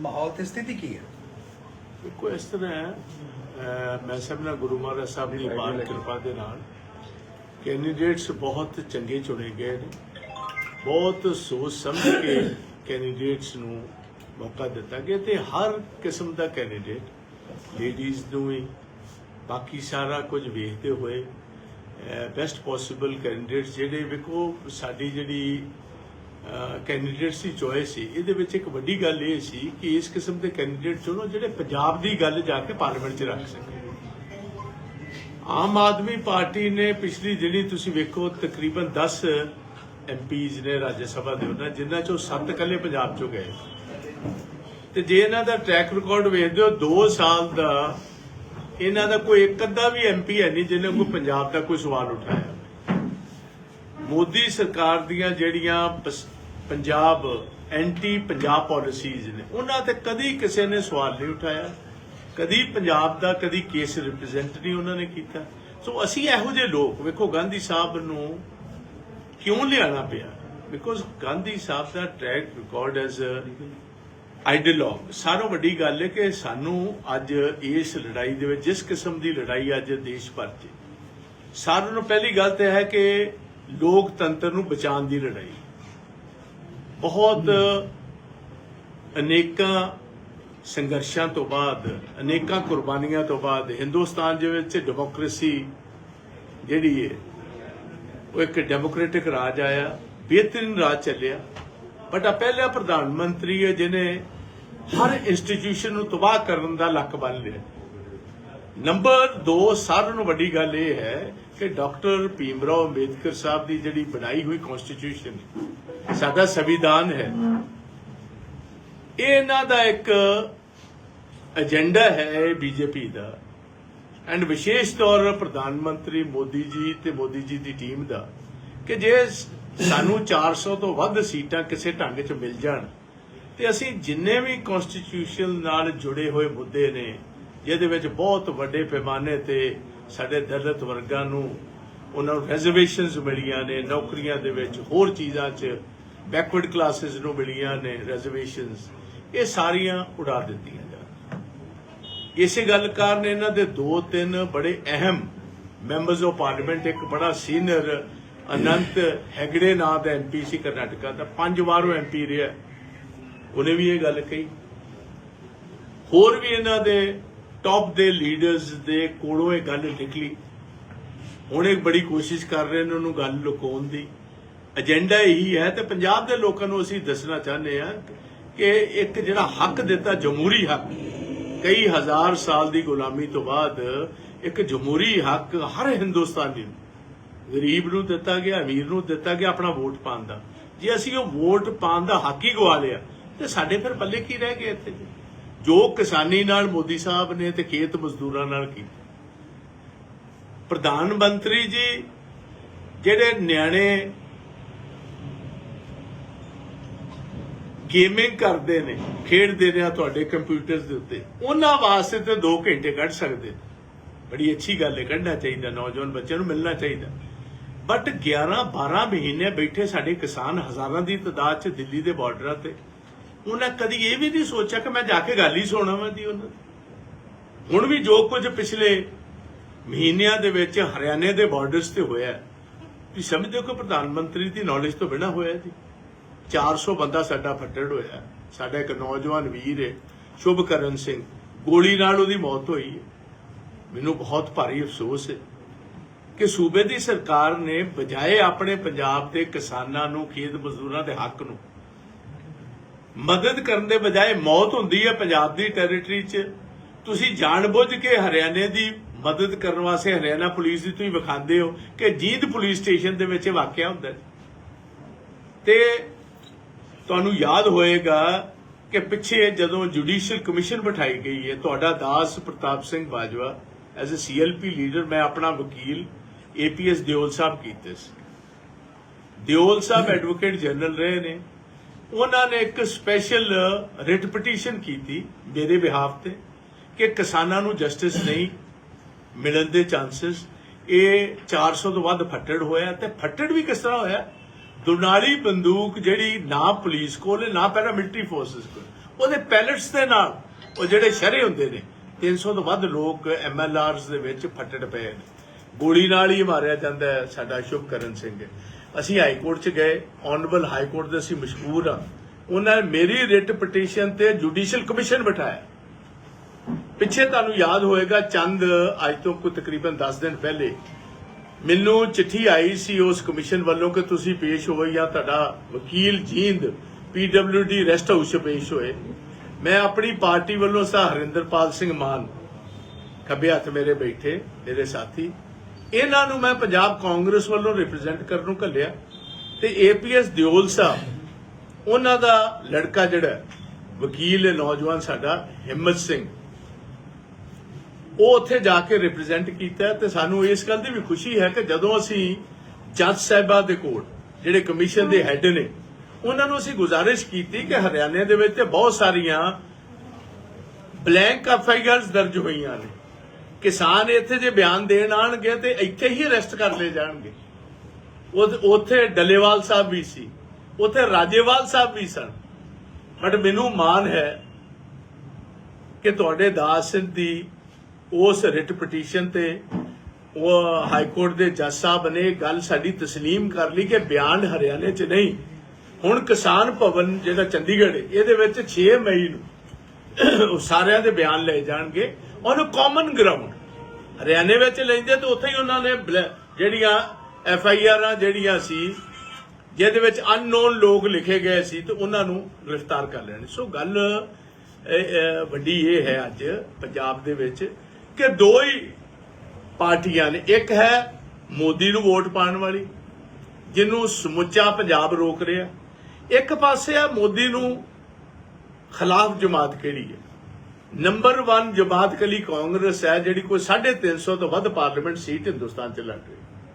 ਮਾਹੌਲ ਤੇ ਸਥਿਤੀ ਕੀ ਹੈ? ਦੇਖੋ, ਇਸ ਤਰ੍ਹਾਂ ਹੈ, ਅਹ, ਮੈਂ ਸਮਝਦਾ ਗੁਰੂ ਮਹਾਰਾਜ ਸਾਹਿਬ ਦੀ ਬਾਣ ਕਿਰਪਾ ਦੇ ਨਾਲ ਕੈਂਡੀਡੇਟਸ ਬਹੁਤ ਚੰਗੇ ਚੁਣੇ ਗਏ ਨੇ। ਬਹੁਤ ਸੋਚ ਸਮਝ ਕੇ ਕੈਂਡੀਡੇਟਸ ਨੂੰ ਮੌਕਾ ਦਿੱਤਾ ਗਿਆ ਤੇ ਹਰ ਕਿਸਮ ਦਾ ਕੈਂਡੀਡੇਟ ਲੇਡੀਜ਼ ਨੂੰ ਵੀ, ਬਾਕੀ ਸਾਰਾ ਕੁਝ ਵੇਖਦੇ ਹੋਏ ਬੈਸਟ ਪੋਸੀਬਲ ਕੈਂਡੀਡੇਟਸ ਜਿਹੜੇ, ਵੇਖੋ, ਸਾਡੀ ਜਿਹੜੀ ਕੈਂਡੀਡੇਟਸ ਦੀ ਚੋਇਸ ਸੀ, ਇਹਦੇ ਵਿੱਚ ਇੱਕ ਵੱਡੀ ਗੱਲ ਇਹ ਸੀ ਕਿ ਇਸ ਕਿਸਮ ਦੇ ਕੈਂਡੀਡੇਟ ਚੁਣੋ ਜਿਹੜੇ ਪੰਜਾਬ ਦੀ ਗੱਲ ਜਾ ਕੇ ਪਾਰਲੀਮੈਂਟ 'ਚ ਰੱਖ ਸਕਣ ਆਮ ਆਦਮੀ ਪਾਰਟੀ ਨੇ ਪਿਛਲੀ ਜਿਹੜੀ ਤੁਸੀਂ ਵੇਖੋ, ਤਕਰੀਬਨ 10 ਐਮਪੀਜ਼ ਨੇ ਰਾਜ ਸਭਾ ਦੇ ਉਹਨਾਂ, ਜਿਨ੍ਹਾਂ ਚੋਂ 7 ਕੱਲੇ ਪੰਜਾਬ ਚੋਂ ਗਏ। ਤੇ ਜੇ ਇਹਨਾਂ ਦਾ ਟਰੈਕ ਰਿਕਾਰਡ ਵੇਖਦੇ ਹੋ 2 ਸਾਲ ਦਾ, ਇਹਨਾਂ ਦਾ ਕੋਈ ਇੱਕ ਅੱਧਾ ਵੀ ਐਮਪੀ ਹੈ ਨਹੀਂ, ਜਿਹਨੇ ਕੋਈ ਪੰਜਾਬ ਦਾ ਕੋਈ ਸਵਾਲ ਉਠਾਇਆ। ਮੋਦੀ ਸਰਕਾਰ ਦੀਆਂ ਜਿਹੜੀਆਂ ਪੰਜਾਬ ਐਂਟੀ ਪੰਜਾਬ ਪਾਲਿਸੀਜ਼ ਨੇ। ਉਹਨਾਂ ਤੇ ਕਦੀ ਕਿਸੇ ਨੇ ਸਵਾਲ ਨਹੀਂ ਉਠਾਇਆ। ਕਦੀ ਪੰਜਾਬ ਦਾ, ਕਦੀ ਕੇਸ ਰਿਪਰੈਜ਼ੈਂਟ ਨਹੀਂ ਉਹਨਾਂ ਨੇ ਕੀਤਾ। ਸੋ ਅਸੀਂ ਇਹੋ ਜਿਹੇ ਲੋਕ, ਵੇਖੋ ਗਾਂਧੀ ਸਾਹਿਬ ਨੂੰ ਕਿਉਂ ਲਿਆਣਾ ਪਿਆ? ਬਿਕੋਜ਼ ਗਾਂਧੀ ਸਾਹਿਬ ਦਾ ਟਰੈਕ ਰਿਕਾਰਡ ਐਜ਼ ਆਈਡੀਅਲੋਗ ਸਾਰੋਂ ਵੱਡੀ ਗੱਲ ਹੈ ਕਿ ਸਾਨੂੰ ਅੱਜ ਇਸ ਲੜਾਈ ਦੇ ਵਿੱਚ, ਜਿਸ ਕਿਸਮ ਦੀ ਲੜਾਈ ਅੱਜ ਦੇਸ਼ ਭਰ 'ਚ, ਸਾਰਿਆਂ ਨੂੰ ਪਹਿਲੀ ਗੱਲ ਤੇ ਹੈ ਕਿ ਲੋਕਤੰਤਰ ਨੂੰ ਬਚਾਉਣ ਦੀ ਲੜਾਈ। ਬਹੁਤ ਅਨੇਕਾਂ ਸੰਘਰਸ਼ਾਂ ਤੋਂ ਬਾਅਦ, ਅਨੇਕਾਂ ਕੁਰਬਾਨੀਆਂ ਤੋਂ ਬਾਅਦ ਹਿੰਦੁਸਤਾਨ ਦੇ ਵਿੱਚ ਡੈਮੋਕ੍ਰੇਸੀ ਜਿਹੜੀ ਹੈ ਉਹ ਇੱਕ ਡੈਮੋਕ੍ਰੈਟਿਕ ਰਾਜ ਆਇਆ, ਬਿਹਤਰੀਨ ਰਾਜ ਚੱਲਿਆ। ਬਟ ਆ ਪਹਿਲਾ ਪ੍ਰਧਾਨ ਮੰਤਰੀ ਹੈ, ਜਿਹਨੇ ਹਰ ਇੰਸਟੀਟਿਊਸ਼ਨ ਨੂੰ ਤਬਾਹ ਕਰਨ ਦਾ ਲੱਕ ਬੰਨ ਲਿਆ। ਨੰਬਰ 2 ਸਾਰਿਆਂ ਨੂੰ ਵੱਡੀ ਗੱਲ ਇਹ ਹੈ ਕਿ ਡਾਕਟਰ ਭੀਮਰਾਓ ਅੰਬੇਦਕਰ ਸਾਹਿਬ ਦੀ ਜਿਹੜੀ ਬਣਾਈ ਹੋਈ ਕਨਸਟੀਟਿਊਸ਼ਨ ਸਾਡਾ ਸੰਵਿਧਾਨ ਹੈ। ਇਹ ਇਹਨਾਂ ਦਾ ਇੱਕ ਏਜੰਡਾ ਹੈ ਬੀਜੇਪੀ ਦਾ। ਐਂਡ ਵਿਸ਼ੇਸ਼ ਤੌਰ ਪ੍ਰਧਾਨ ਮੰਤਰੀ ਮੋਦੀ ਜੀ ਤੇ ਮੋਦੀ ਜੀ ਦੀ ਟੀਮ ਦਾ ਕਿ ਜੇ ਸਾਨੂੰ 400 ਤੋਂ ਵੱਧ ਸੀਟਾਂ ਕਿਸੇ ਢੰਗ 'ਚ ਮਿਲ ਜਾਣ, ਤੇ ਅਸੀਂ ਜਿੰਨੇ ਵੀ ਕਨਸਟੀਟਿਊਸ਼ਨ ਨਾਲ ਜੁੜੇ ਹੋਏ ਮੁੱਦੇ ਨੇ ਜਿਹਦੇ ਵਿੱਚ ਬਹੁਤ ਵੱਡੇ ਪੈਮਾਨੇ ਤੇ ਸਾਡੇ ਦਲਿਤ ਵਰਗਾਂ ਨੂੰ ਉਹਨਾਂ ਨੂੰ ਰਿਜ਼ਰਵੇਸ਼ਨਸ ਮਿਲੀਆਂ ਨੇ, ਨੌਕਰੀਆਂ ਦੇ ਵਿੱਚ ਹੋਰ ਚੀਜ਼ਾਂ 'ਚ ਬੈਕਵਰਡ ਕਲਾਸਿਸ ਨੂੰ ਮਿਲੀਆਂ ਨੇ ਰਿਜ਼ਰਵੇਸ਼ਨਸ ਇਹ ਸਾਰੀਆਂ ਉਡਾ ਦਿੱਤੀਆਂ ਜਾ ਇਸੇ ਗੱਲ ਕਾਰਨ ਇਹਨਾਂ ਦੇ ਦੋ ਤਿੰਨ ਬੜੇ ਅਹਿਮ ਮੈਂਬਰਸ ਆਫ ਪਾਰਲੀਮੈਂਟ ਇੱਕ ਬੜਾ ਸੀਨੀਅਰ ਅਨੰਤ ਹੈਗੜੇ ਨਾਂ ਦਾ ਐਮਪੀ ਸੀ ਕਰਨਾਟਕਾ ਦਾ, ਪੰਜ ਵਾਰ ਉਹ ਐਮਪੀ ਰਿਹਾ। ਉਹਨੇ ਵੀ ਇਹ ਗੱਲ ਕਹੀ। ਹੋਰ ਵੀ ਇਹਨਾਂ ਦੇ ਟੌਪ ਦੇ ਲੀਡਰਸ ਦੇ ਕੋਲੋਂ ਇਹ ਗੱਲ ਨਿਕਲੀ। ਹੁਣ ਇਹ ਬੜੀ ਕੋਸ਼ਿਸ਼ ਕਰ ਰਹੇ ਨੇ ਉਹਨੂੰ ਗੱਲ ਲੁਕਾਉਣ ਦੀ। ਏਜੰਡਾ ਇਹੀ ਹੈ ਤੇ ਪੰਜਾਬ ਦੇ ਲੋਕਾਂ ਨੂੰ ਅਸੀਂ ਦੱਸਣਾ ਚਾਹੁੰਦੇ ਹਾਂ ਕਿ ਇੱਕ ਜਿਹੜਾ ਹੱਕ ਦਿੱਤਾ, ਜਮਹੂਰੀ ਹੱਕ, ਕਈ ਹਜ਼ਾਰ ਸਾਲ ਦੀ ਗੁਲਾਮੀ ਤੋਂ ਬਾਅਦ ਇੱਕ ਜਮਹੂਰੀ ਹੱਕ ਹਰ ਹਿੰਦੁਸਤਾਨੀ ਨੂੰ, ਗਰੀਬ ਨੂੰ ਦਿੱਤਾ ਗਿਆ, ਅਮੀਰ ਨੂੰ ਦਿੱਤਾ ਗਿਆ ਆਪਣਾ ਵੋਟ ਪਾਉਣ ਦਾ। ਜੇ ਅਸੀਂ ਉਹ ਵੋਟ ਪਾਉਣ ਦਾ ਹੱਕ ਹੀ ਗਵਾ ਲਿਆ, ਤੇ ਸਾਡੇ ਫਿਰ ਪੱਲੇ ਕੀ ਰਹਿ ਗਏ ਇੱਥੇ? ਜੋ ਕਿਸਾਨੀ ਨਾਲ ਮੋਦੀ ਸਾਹਿਬ ਨੇ ਤੇ ਖੇਤ ਮਜ਼ਦੂਰਾਂ ਨਾਲ ਕੀਤਾ। ਪ੍ਰਧਾਨ ਮੰਤਰੀ ਜੀ, ਜਿਹੜੇ ਨਿਆਣੇ ਗੇਮਿੰਗ ਕਰਦੇ ਨੇ, ਖੇਡਦੇ ਨੇ ਤੁਹਾਡੇ ਕੰਪਿਊਟਰਸ ਦੇ ਉੱਤੇ, ਉਹਨਾਂ ਵਾਸਤੇ ਤੇ 2 ਘੰਟੇ ਕੱਢ ਸਕਦੇ ਬੜੀ ਅੱਛੀ ਗੱਲ ਹੈ, ਕੱਢਣਾ ਚਾਹੀਦਾ, ਨੌਜਵਾਨ ਬੱਚਿਆਂ ਨੂੰ ਮਿਲਣਾ ਚਾਹੀਦਾ। ਬਟ 11 12 ਮਹੀਨੇ ਬੈਠੇ ਸਾਡੇ ਕਿਸਾਨ ਹਜ਼ਾਰਾਂ ਦੀ ਤਾਦਾਦ 'ਚ ਦਿੱਲੀ ਦੇ ਬਾਰਡਰਾਂ ਤੇ। ਉਹਨਾਂ ਕਦੀ ਇਹ ਵੀ ਨਹੀਂ ਸੋਚਿਆ ਕਿ ਮੈਂ ਜਾ ਕੇ ਗੱਲ ਹੀ ਸੁਣਾਵਾਂ ਦੀ ਉਹਨਾਂ ਦੀ। ਹੁਣ ਵੀ ਜੋ ਕੁਝ ਪਿਛਲੇ ਮਹੀਨਿਆਂ ਦੇ ਵਿੱਚ ਹਰਿਆਣੇ ਦੇ ਬਾਰਡਰਸ ਤੇ ਹੋਇਆ ਤੁਸੀਂ ਸਮਝਦੇ ਹੋ ਕਿ ਪ੍ਰਧਾਨ ਮੰਤਰੀ ਦੀ ਨੌਲੇਜ ਤੋਂ ਬਿਨਾਂ ਹੋਇਆ ਜੀ। 400 ਬੰਦਾ ਸਾਡਾ ਫੱਟੜ ਹੋਇਆ ਸਾਡਾ ਇੱਕ ਨੌਜਵਾਨ ਵੀਰ ਹੈ, ਸ਼ੁਭਕਰਨ ਸਿੰਘ। ਗੋਲੀ ਨਾਲ ਉਹਦੀ ਮੌਤ ਹੋਈ ਹੈ। ਮੈਨੂੰ ਬਹੁਤ ਭਾਰੀ ਅਫਸੋਸ ਹੈ ਕਿ ਸੂਬੇ ਦੀ ਸਰਕਾਰ ਨੇ ਬਜਾਏ ਆਪਣੇ ਪੰਜਾਬ ਦੇ ਕਿਸਾਨਾਂ ਨੂੰ, ਖੇਤ ਮਜ਼ਦੂਰਾਂ ਦੇ ਹੱਕ ਨੂੰ ਮਦਦ ਕਰਨ ਦੇ ਬਜਾਏ ਮੌਤ ਹੁੰਦੀ ਹੈ ਪੰਜਾਬ ਦੀ ਟੈਰੀਟਰੀ 'ਚ। ਤੁਸੀਂ ਜਾਣਬੁੱਝ ਕੇ ਹਰਿਆਣੇ ਦੀ ਮਦਦ ਕਰਨ ਵਾਸਤੇ ਹਰਿਆਣਾ ਪੁਲਿਸ ਦੀ ਤੁਸੀਂ ਵਿਖਾਉਂਦੇ ਹੋ ਕਿ ਜੀਂਦ ਪੁਲਿਸ ਸਟੇਸ਼ਨ ਦੇ ਵਿੱਚ ਵਾਕਿਆ ਹੁੰਦਾ ਤੇ ਤੁਹਾਨੂੰ ਯਾਦ ਹੋਏਗਾ ਕਿ ਪਿੱਛੇ ਜਦੋਂ ਜੁਡੀਸ਼ੀਅਲ ਕਮਿਸ਼ਨ ਬਿਠਾਈ ਗਈ ਹੈ, ਤੁਹਾਡਾ ਦਾਸ Partap Singh Bajwa as uh CLP leader ਮੈਂ ਆਪਣਾ ਵਕੀਲ ਏਪੀਐਸ ਦਿਓਲ ਸਾਹਿਬ ਕੀਤੇ ਸੀ। ਦਿਓਲ ਸਾਹਿਬ ਐਡਵੋਕੇਟ ਜਨਰਲ ਰਹੇ ਨੇ। ਉਹਨਾਂ ਨੇ ਇੱਕ ਸਪੈਸ਼ਲ ਰਿਟ ਪਟੀਸ਼ਨ ਕੀਤੀ ਮੇਰੇ ਬਿਹਾਫ ਤੇ ਕਿ ਕਿਸਾਨਾਂ ਨੂੰ ਜਸਟਿਸ ਨਹੀਂ ਮਿਲਣ ਦੇ ਚਾਂਸਸ ਇਹ 400 ਤੋਂ ਵੱਧ ਫੱਟੜ ਹੋਇਆ ਤੇ ਫੱਟੜ ਵੀ ਕਿਸ ਤਰ੍ਹਾਂ ਹੋਇਆ? ਦੁਨਾਲੀ ਬੰਦੂਕ ਜਿਹੜੀ ਨਾ ਪੁਲਿਸ ਕੋਲ ਨਾ ਪੈਰਾ ਮਿਲਟਰੀ ਫੋਰਸਸ ਕੋਲ। ਉਹਦੇ ਪੈਲਟਸ ਦੇ ਨਾਲ ਉਹ ਜਿਹੜੇ ਸ਼ਰੇ ਹੁੰਦੇ ਨੇ 300 ਤੋਂ ਵੱਧ ਲੋਕ ਐਮਐਲਆਰਸ ਦੇ ਵਿੱਚ ਫੱਟੜ ਪਏ ਨੇ। ਗੋਲੀ ਨਾਲ ਹੀ ਮਾਰਿਆ ਜਾਂਦਾ ਸਾਡਾ ਸ਼ੁਭਕਰਨ ਸਿੰਘ। ਅਸੀਂ ਹਾਈ ਕੋਰਟ 'ਚ ਗਏ ਆਨਰੇਬਲ ਹਾਈ ਕੋਰਟ ਦੇ ਅਸੀਂ ਮਸ਼ਹੂਰ ਆ ਉਹਨਾਂ ਨੇ ਮੇਰੀ ਰਿਟ ਪਟੀਸ਼ਨ ਤੇ ਜੁਡੀਸ਼ੀਅਲ ਕਮਿਸ਼ਨ ਬਿਠਾਇਆ। ਪਿੱਛੇ ਤੁਹਾਨੂੰ ਯਾਦ ਹੋਏਗਾ, ਚੰਦ ਅੱਜ ਤੋਂ ਕੋਈ ਤਕਰੀਬਨ 10 ਦਿਨ ਪਹਿਲੇ ਮੈਨੂੰ ਚਿੱਠੀ ਆਈ ਸੀ ਉਸ ਕਮਿਸ਼ਨ ਵੱਲੋਂ ਕਿ ਤੁਸੀਂ ਪੇਸ਼ ਹੋਏ ਜਾਂ ਤੁਹਾਡਾ ਵਕੀਲ ਜੀਂਦ ਪੀਡਬਲਯੂਡੀ ਰੈਸਟ ਹਾਊਸ 'ਚ ਪੇਸ਼ ਹੋਏ। ਮੈਂ ਆਪਣੀ ਪਾਰਟੀ ਵੱਲੋਂ ਸਾ ਹਰਿੰਦਰਪਾਲ ਸਿੰਘ ਮਾਨ ਖੱਬੇ ਹੱਥ ਮੇਰੇ ਬੈਠੇ, ਮੇਰੇ ਸਾਥੀ ਇਹਨਾਂ ਨੂੰ ਮੈਂ ਪੰਜਾਬ ਕਾਂਗਰਸ ਵੱਲੋਂ ਰਿਪਰੈਜ਼ੈਂਟ ਕਰਨ ਨੂੰ ਘੱਲਿਆ ਤੇ ਏਪੀਐਸ ਦਿਓਲ ਸਾਹਿਬ, ਉਹਨਾਂ ਦਾ ਲੜਕਾ ਜਿਹੜਾ ਵਕੀਲ ਹੈ, ਨੌਜਵਾਨ ਸਾਡਾ, ਹਿੰਮਤ ਸਿੰਘ। ਉਹ ਉੱਥੇ ਜਾ ਕੇ ਰਿਪਰੈਜ਼ੈਂਟ ਕੀਤਾ ਤੇ ਸਾਨੂੰ ਇਸ ਗੱਲ ਦੀ ਵੀ ਖੁਸ਼ੀ ਹੈ ਕਿ ਜਦੋਂ ਅਸੀਂ ਜੱਜ ਸਾਹਿਬਾਂ ਦੇ ਕੋਲ, ਜਿਹੜੇ ਕਮਿਸ਼ਨ ਦੇ ਹੈੱਡ ਨੇ, ਉਹਨਾਂ ਨੂੰ ਅਸੀਂ ਗੁਜ਼ਾਰਿਸ਼ ਕੀਤੀ ਕਿ ਹਰਿਆਣੇ ਦੇ ਵਿੱਚ ਤੇ ਬਹੁਤ ਸਾਰੀਆਂ ਬਲੈਂਕ ਐਫਆਈਆਰਸ ਦਰਜ ਹੋਈਆਂ ਨੇ। ਕਿਸਾਨ ਇੱਥੇ ਜੇ ਬਿਆਨ ਦੇਣ ਆਣਗੇ ਤੇ ਇੱਥੇ ਹੀ ਅਰੈਸਟ ਕਰ ਲਏ ਜਾਣਗੇ ਉਹ- ਉੱਥੇ ਡੱਲੇਵਾਲ ਸਾਹਿਬ ਵੀ ਸੀ ਉੱਥੇ ਰਾਜੇਵਾਲ ਸਾਹਿਬ ਵੀ ਸਨ ਬਟ ਮੈਨੂੰ ਮਾਣ ਹੈ ਕਿ ਤੁਹਾਡੇ ਦਾਸ ਸਿੰਘ ਦੀ ਉਸ ਰਿਟ ਪਟੀਸ਼ਨ ਤੇ ਉਹ ਹਾਈ ਕੋਰਟ ਦੇ ਜੱਜ ਸਾਹਿਬ ਨੇ ਇਹ ਗੱਲ ਸਾਡੀ تسلیم ਕਰ ਲਈ ਕਿ ਬਿਆਨ ਹਰਿਆਣੇ 'ਚ ਨਹੀਂ ਹੁਣ ਕਿਸਾਨ ਭਵਨ ਜਿਹੜਾ ਚੰਡੀਗੜ੍ਹ ਹੈ ਇਹਦੇ ਵਿੱਚ 6 ਮਈ ਨੂੰ ਉਹ ਸਾਰਿਆਂ ਦੇ ਬਿਆਨ ਲਏ ਜਾਣਗੇ ਔਨ ਕਾਮਨ ਗਰਾਊਂਡ ਹਰਿਆਣੇ ਵਿੱਚ ਲੈਂਦੇ ਤਾਂ ਉੱਥੇ ਹੀ ਉਹਨਾਂ ਨੇ ਬਲ- ਜਿਹੜੀਆਂ ਐਫ ਆਈ ਆਰਾਂ ਜਿਹੜੀਆਂ ਸੀ, ਜਿਹਦੇ ਵਿੱਚ ਅਨਨੋਨ ਲੋਕ ਲਿਖੇ ਗਏ ਸੀ, ਤੇ ਉਹਨਾਂ ਨੂੰ ਗ੍ਰਿਫਤਾਰ ਕਰ ਲੈਣ ਸੋ ਗੱਲ ਵੱਡੀ ਇਹ ਹੈ ਅੱਜ ਪੰਜਾਬ ਦੇ ਵਿੱਚ ਕਿ ਦੋ ਹੀ ਪਾਰਟੀਆਂ ਨੇ। ਇੱਕ ਹੈ ਮੋਦੀ ਨੂੰ ਵੋਟ ਪਾਉਣ ਵਾਲੀ, ਜਿਹਨੂੰ ਸਮੁੱਚਾ ਪੰਜਾਬ ਰੋਕ ਰਿਹਾ। ਇੱਕ ਪਾਸੇ ਆ ਮੋਦੀ ਨੂੰ ਖਿਲਾਫ ਜਮਾਤ ਕਿਹੜੀ ਹੈ? ਨੰਬਰ 1 ਜਮਾਤ ਕਲੀ ਕਾਂਗਰਸ ਹੈ ਜਿਹੜੀ ਕੋਈ 350 ਤੋਂ ਵੱਧ ਪਾਰਲੀਮੈਂਟ ਸੀਟ ਹਿੰਦੁਸਤਾਨ ਚ ਲੜ ਰਹੀ ਹੈ।